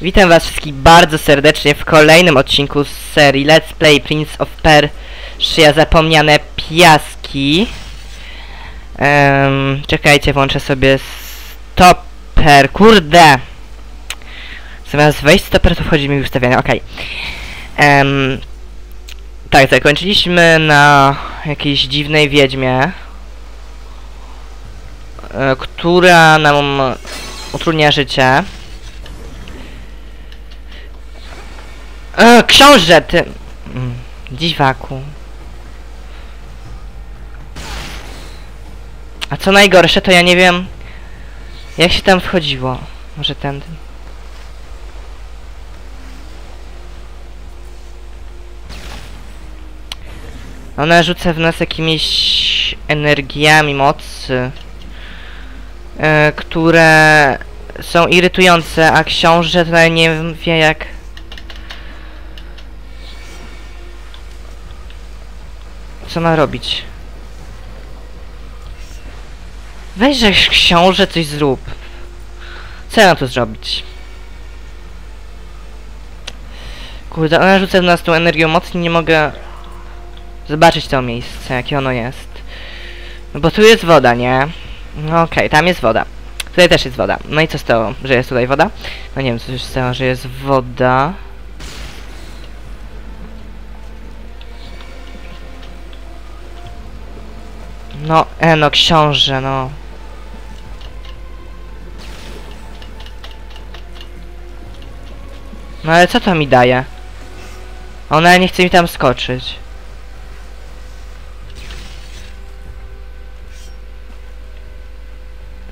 Witam was wszystkich bardzo serdecznie w kolejnym odcinku z serii Let's Play Prince of Persia Zapomniane Piaski. Em, czekajcie, włączę sobie stoper, kurde! Zamiast wejść stoper, to wchodzi mi w okej. Em, tak, zakończyliśmy na jakiejś dziwnej wiedźmie, e, która nam utrudnia życie. E, książę, ty... Mm, Dziwaku. A co najgorsze, to ja nie wiem... Jak się tam wchodziło. Może tędy. Ona rzuca w nas jakimiś energiami mocy, e, które są irytujące, a książę nawet nie wie jak... Co ma robić? Weź, że książę coś zrób. Co ja mam tu zrobić? Kurde, ona rzuca w nas tą energią mocno, nie mogę zobaczyć to miejsce, jakie ono jest. No bo tu jest woda, nie? No okej, tam jest woda. Tutaj też jest woda. No i co z tego, że jest tutaj woda? No nie wiem, co się stało, że jest woda. No, e, no książę, no. No ale co to mi daje? Ona nie chce mi tam skoczyć.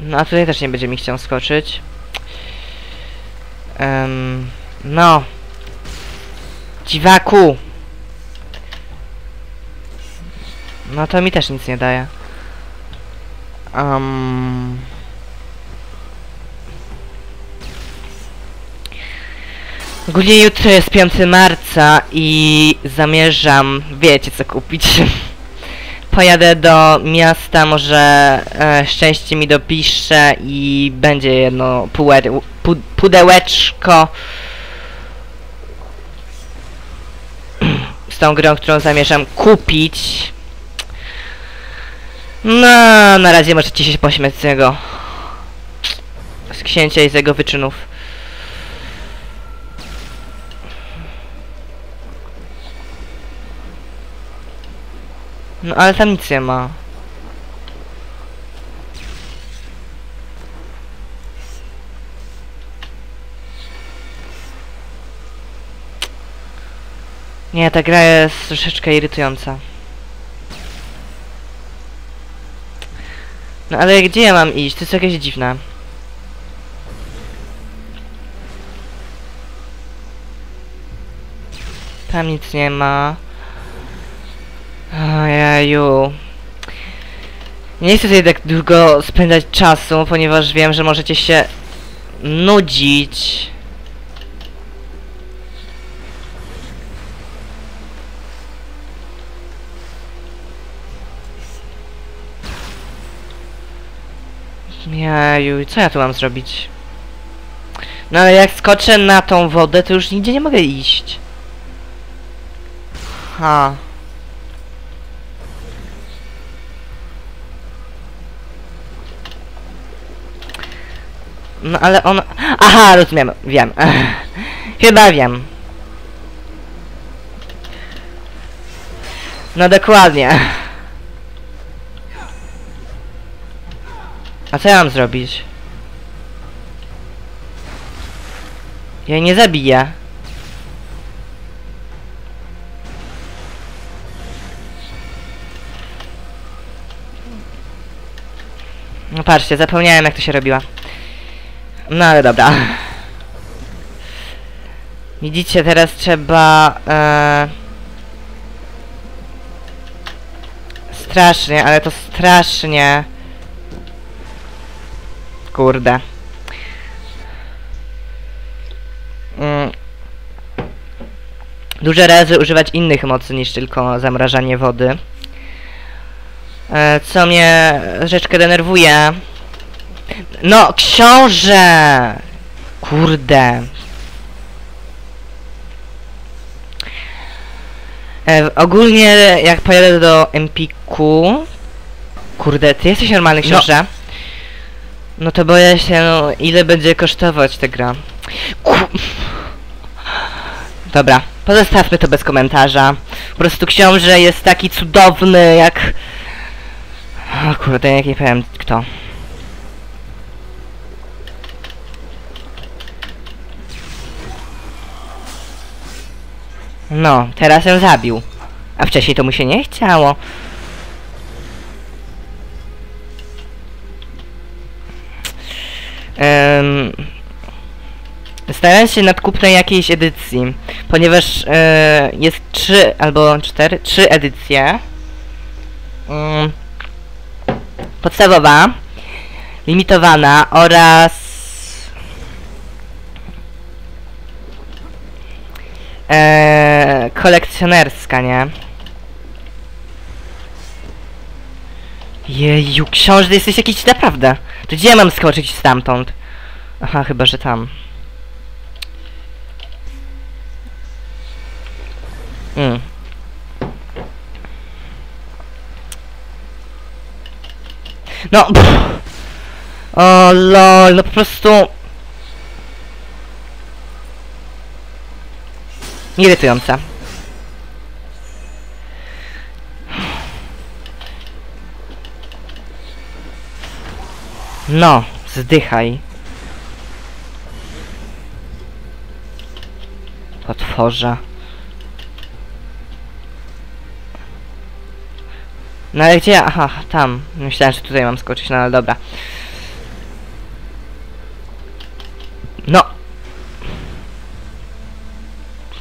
No a tutaj też nie będzie mi chciał skoczyć. Um, no. Dziwaku! No to mi też nic nie daje. Um... Ogólnie jutro jest 5 marca i zamierzam, wiecie co kupić. Pojadę do miasta, może e, szczęście mi dopisze i będzie jedno pudełeczko z tą grą, którą zamierzam kupić. No, na razie możecie się pośmiać z niego. Z księcia i z jego wyczynów. No ale tam nic nie ma. Nie, ta gra jest troszeczkę irytująca. No ale gdzie ja mam iść? To jest jakieś dziwne. Tam nic nie ma. Ojeju. Nie chcę tutaj tak długo spędzać czasu, ponieważ wiem, że możecie się nudzić. Jeju, co ja tu mam zrobić? No ale jak skoczę na tą wodę, to już nigdzie nie mogę iść. Ha. No ale on... Aha, rozumiem, wiem. Chyba wiem. No dokładnie. A co ja mam zrobić? Ja nie zabiję. No patrzcie, zapomniałem jak to się robiła. No ale dobra. Widzicie, teraz trzeba... E... Strasznie, ale to strasznie kurde. Mm. Duże razy używać innych mocy niż tylko zamrażanie wody. E, co mnie rzeczkę denerwuje. No, książę! Kurde. E, ogólnie jak pojadę do Empiku... Kurde, ty jesteś normalny no. książę? No to boję się, no, ile będzie kosztować ta gra. Dobra, pozostawmy to bez komentarza. Po prostu książę jest taki cudowny, jak... O kurde, jak nie powiem kto. No, teraz ją zabił. A wcześniej to mu się nie chciało. Starałem się nad kupnem jakiejś edycji, ponieważ e, jest trzy albo cztery, trzy edycje. Mm, podstawowa, limitowana oraz e, kolekcjonerska, nie? Jeju, książę, jesteś jakiś naprawdę. To gdzie mam skoczyć stamtąd? Aha, chyba, że tam. Mm. No, pff. O lol, no po prostu... Irytująca. No, zdychaj. Potworza. No ale gdzie? Aha, tam. Myślałem, że tutaj mam skoczyć, no ale dobra. No.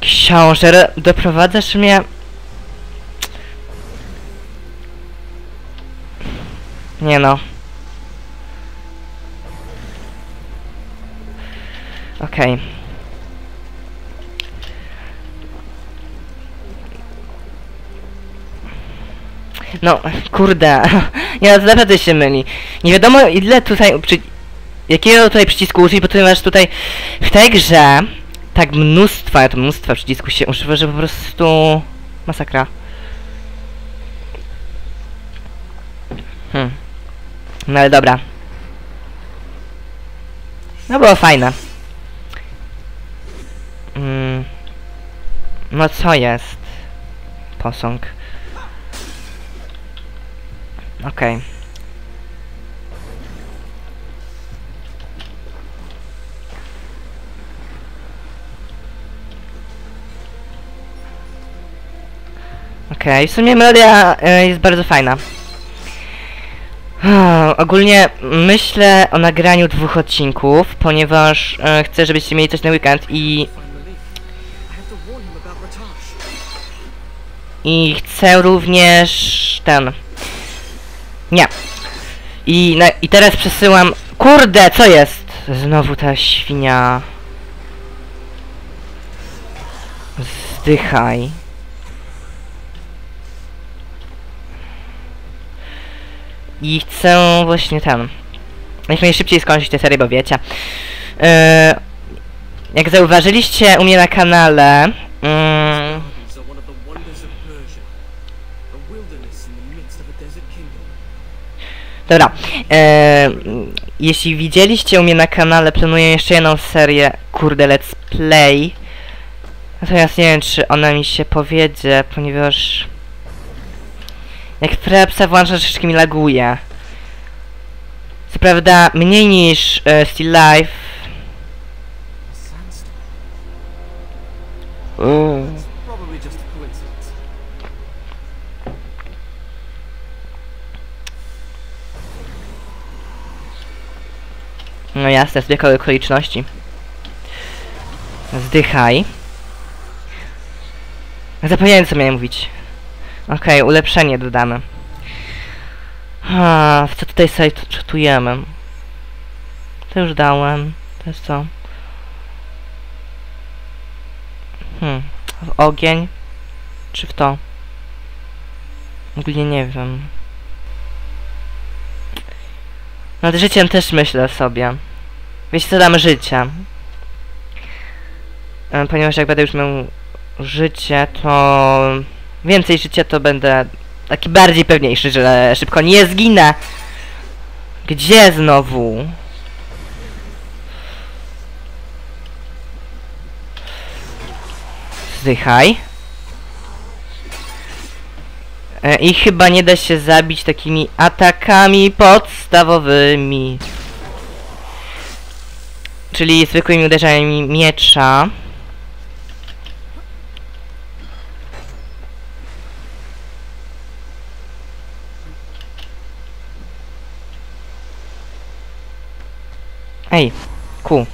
Książę, doprowadzasz mnie... Nie no. Okej. No, kurde. Ja naprawdę się myli. Nie wiadomo ile tutaj... Przy... Jakiego tutaj przycisku użyć, ponieważ tutaj w tej grze tak mnóstwa, to mnóstwa przycisków się używa, że po prostu... Masakra. Hmm. No ale dobra. No było fajne. Mm. No co jest? Posąg. Okej. Okej, w sumie melodia e, jest bardzo fajna. Ogólnie myślę o nagraniu dwóch odcinków, ponieważ e, chcę, żebyście mieli coś na weekend. I i chcę również ten. Nie. I, na, I teraz przesyłam. Kurde, co jest? Znowu ta świnia. Zdychaj. I chcę właśnie ten. Jak najszybciej skończyć tę serię, bo wiecie. Yy, jak zauważyliście u mnie na kanale. mm, These are one of the wonders of Persia. A wilderness in the midst of a desert kingdom. Dobra. E, jeśli widzieliście u mnie na kanale, planuję jeszcze jedną serię, kurde, let's play. Natomiast nie wiem, czy ona mi się powiedzie, ponieważ... Jak Frepsa włączam, troszeczkę mi laguje. Co prawda, mniej niż e, Still Life. Uuu. No jasne, zbieg okoliczności. Zdychaj. Zapomniałem co miałem mówić. Okej, ulepszenie dodamy. A, co tutaj sobie tu- czytujemy? To już dałem. To jest co? Hmm. W ogień? Czy w to? Ogólnie nie wiem. Nad życiem też myślę sobie. Wiecie co damy życie? E, Ponieważ jak będę już miał życie, to więcej życia, to będę taki bardziej pewniejszy, że szybko nie zginę. Gdzie znowu? Zdychaj. E, I chyba nie da się zabić takimi atakami podstawowymi. Czyli zwykłymi uderzeniami miecza. Ej, ku.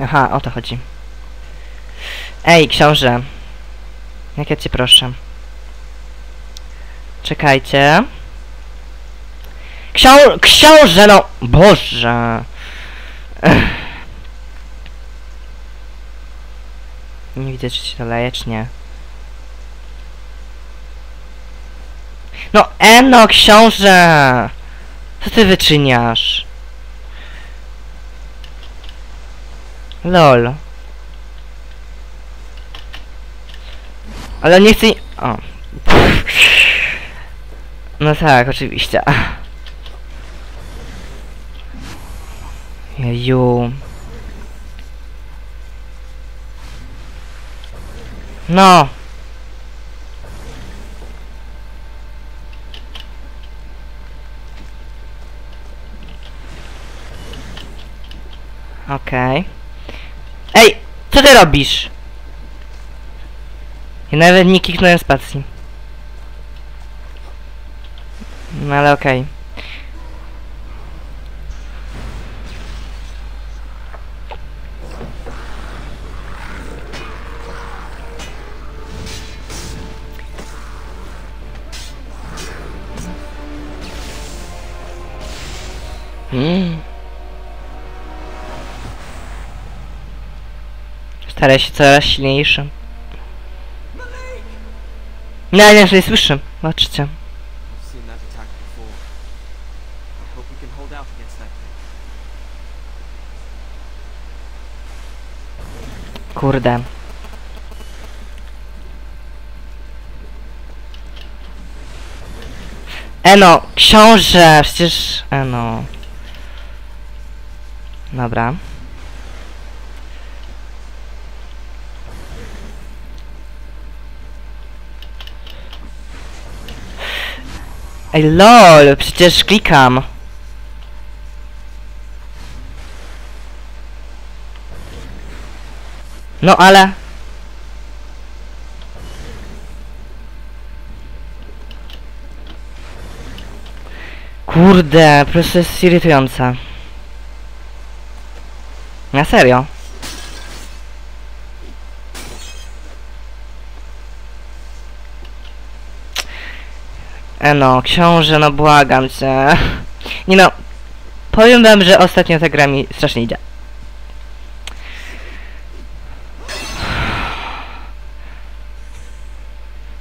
Aha, o to chodzi. Ej, książę. Jak ja cię proszę. Czekajcie. Ksią... Książę, no! Boże! Ech. Nie widzę, czy się to leje, czy nie. No, Eno, książę! Co ty wyczyniasz? Lol. Ale nie chcę... O. No tak, oczywiście. Jeju. No. Okej. Ej, co ty robisz? Ja nawet nie kliknąłem spacji. No ale okej. Mm. Staraj się coraz silniejszy. No, nie, że nie słyszę. Kurde. Eno, książę, przecież... Eno. Dobra. Ej, lol, przecież klikam. No ale... Kurde, po prostu jest irytujące. Na serio. E no, książę, no błagam cię. Nie no, powiem wam, że ostatnio ta gra mi strasznie idzie.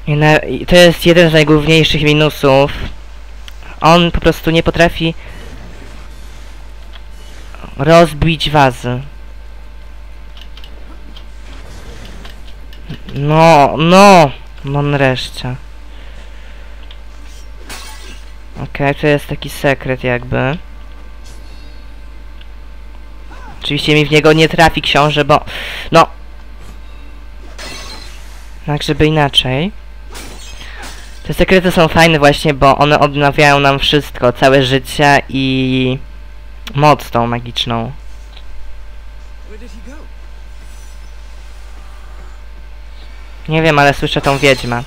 I to jest jeden z najgłówniejszych minusów. On po prostu nie potrafi rozbić wazy. No, no, no nareszcie. Okej, to jest taki sekret jakby. Oczywiście mi w niego nie trafi książę, bo... No... Tak, żeby inaczej. Te sekrety są fajne właśnie, bo one odnawiają nam wszystko, całe życie i... Moc tą magiczną. Nie wiem, ale słyszę tą wiedźmę.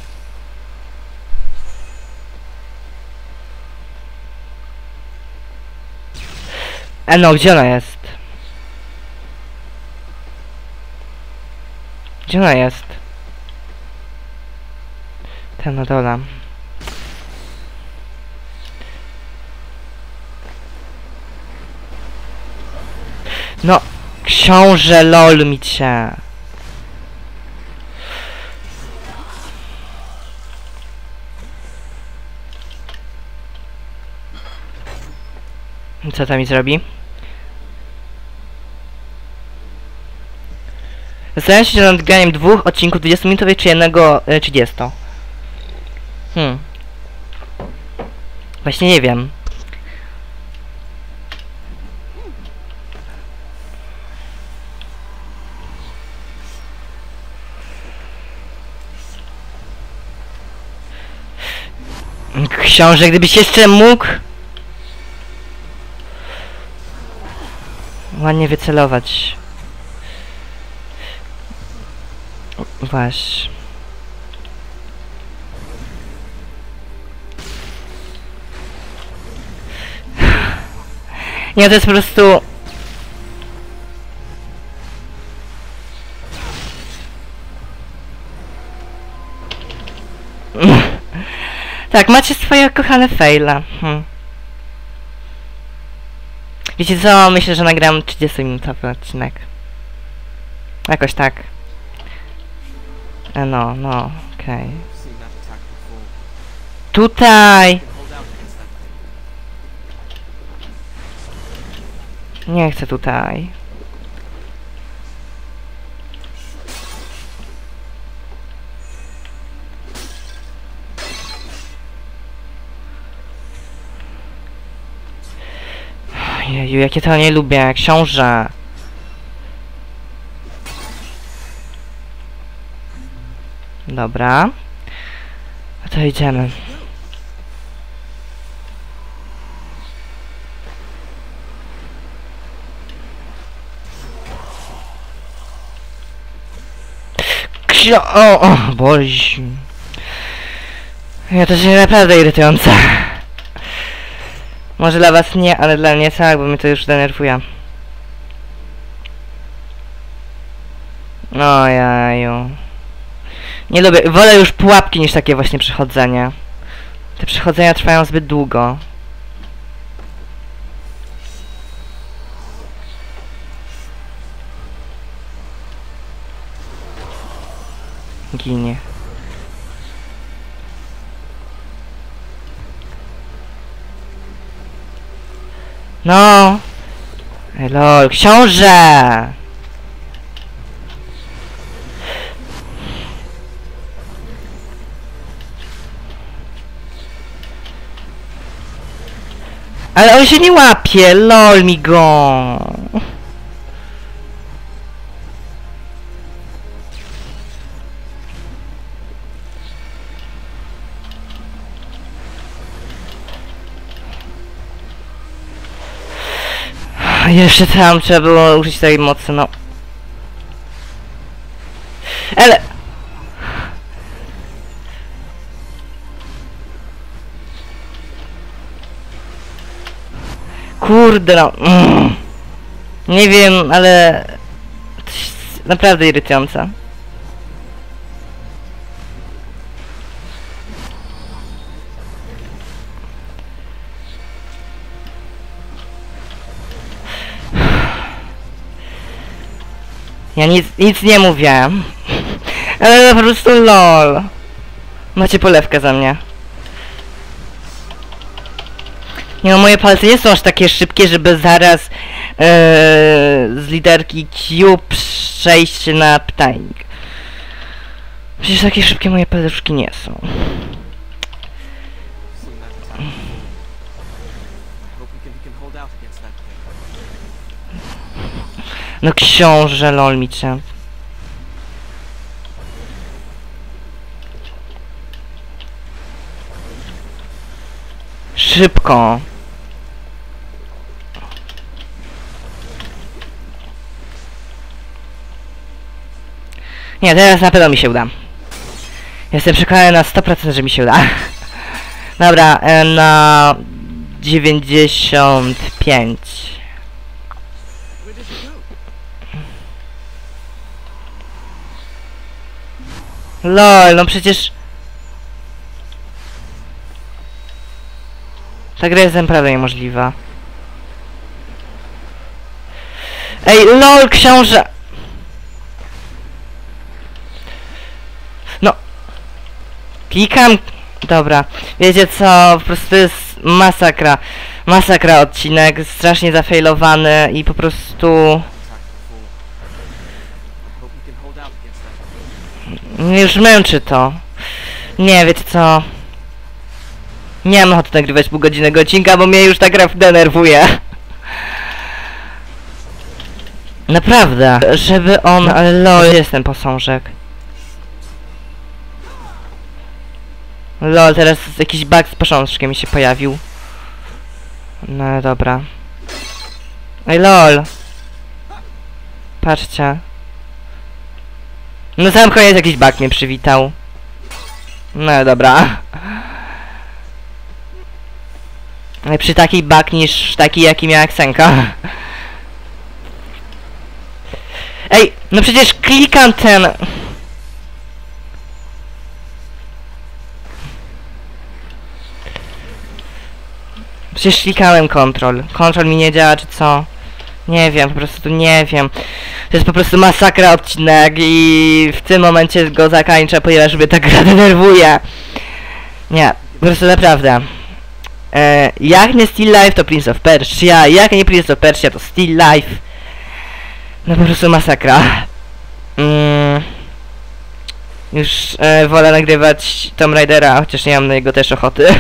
E no, gdzie ona jest? Gdzie ona jest? Na dole. No, książę lol mi cię. Co tam mi zrobi? Zastanawiam się nad graniem dwóch odcinków 20-minutowych, czy jednego y, 30. Hmm. Właśnie nie wiem. Książę, gdybyś jeszcze mógł... Ładnie wycelować. Właśnie. Nie, to jest po prostu... tak, macie swoje kochane faila. Hmm. Wiecie co? Myślę, że nagram 30-minutowy odcinek. Jakoś tak. E, No, no, okej. Before. Tutaj! Nie chcę tutaj. Jeju, jakie to nie lubię, książę. Dobra. No to idziemy. Ksio... O, o, boś. Ja to się naprawdę irytujące. Może dla was nie, ale dla mnie tak, bo mnie to już denerwuje. Ojaju. Nie lubię, wolę już pułapki niż takie właśnie przechodzenie. Te przechodzenia trwają zbyt długo. Ginie. No! Lol, książę! Ale on się nie łapie, lol mi go! Jeszcze tam trzeba było użyć tej mocy, no. Ale... Kurde no. Mm. Nie wiem, ale... Naprawdę irytujące. Ja nic, nic nie mówię. Ale po prostu lol. Macie polewkę za mnie. Nie no, moje palce nie są aż takie szybkie, żeby zaraz e, z literki Q przejść na pytajnik. Przecież takie szybkie moje paluszki nie są. No książę lol mi cię. Szybko. Nie, teraz na pewno mi się uda. Jestem przekonany na 100% że mi się uda. Dobra, e, na 95. LOL, no przecież... Ta gra jest naprawdę niemożliwa. Ej, LOL, książę! No. Klikam... Dobra. Wiecie co, po prostu to jest masakra. Masakra odcinek, strasznie zafejlowany i po prostu... Mnie już męczy to. Nie, wiecie co? Nie mam ochoty nagrywać półgodzinnego odcinka, bo mnie już ta gra denerwuje. Naprawdę, żeby on... Ale lol, jest ten posążek. Lol, teraz jakiś bug z posążkiem mi się pojawił. No dobra. Ej lol. Patrzcie. Na sam koniec jakiś bug mnie przywitał. No dobra. Ale przy taki bug niż taki jaki miała Ksenka. Ej, no przecież klikam ten... Przecież klikałem kontrol. Kontrol mi nie działa, czy co? Nie wiem, po prostu nie wiem. To jest po prostu masakra odcinek i w tym momencie go zakończę, ponieważ mnie ta gra denerwuje. Nie, po prostu naprawdę. E, jak nie Still Life to Prince of Persia, jak nie Prince of Persia to Still Life. No po prostu masakra. Mm. Już e, wolę nagrywać Tomb Raidera, chociaż nie mam na niego też ochoty.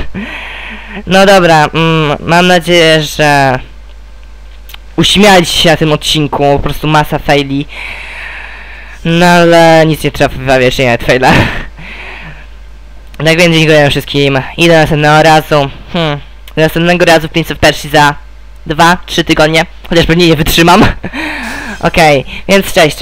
No dobra, mm, mam nadzieję, że uśmialiście się na tym odcinku, po prostu masa faili. No ale nic nie trzeba wybawiać, nie faila. Tak więc dziękuję wszystkim i do następnego razu. Hmm. Do następnego razu w Prince of Persia za 2-3 tygodnie, chociaż pewnie nie wytrzymam. Okej, więc cześć.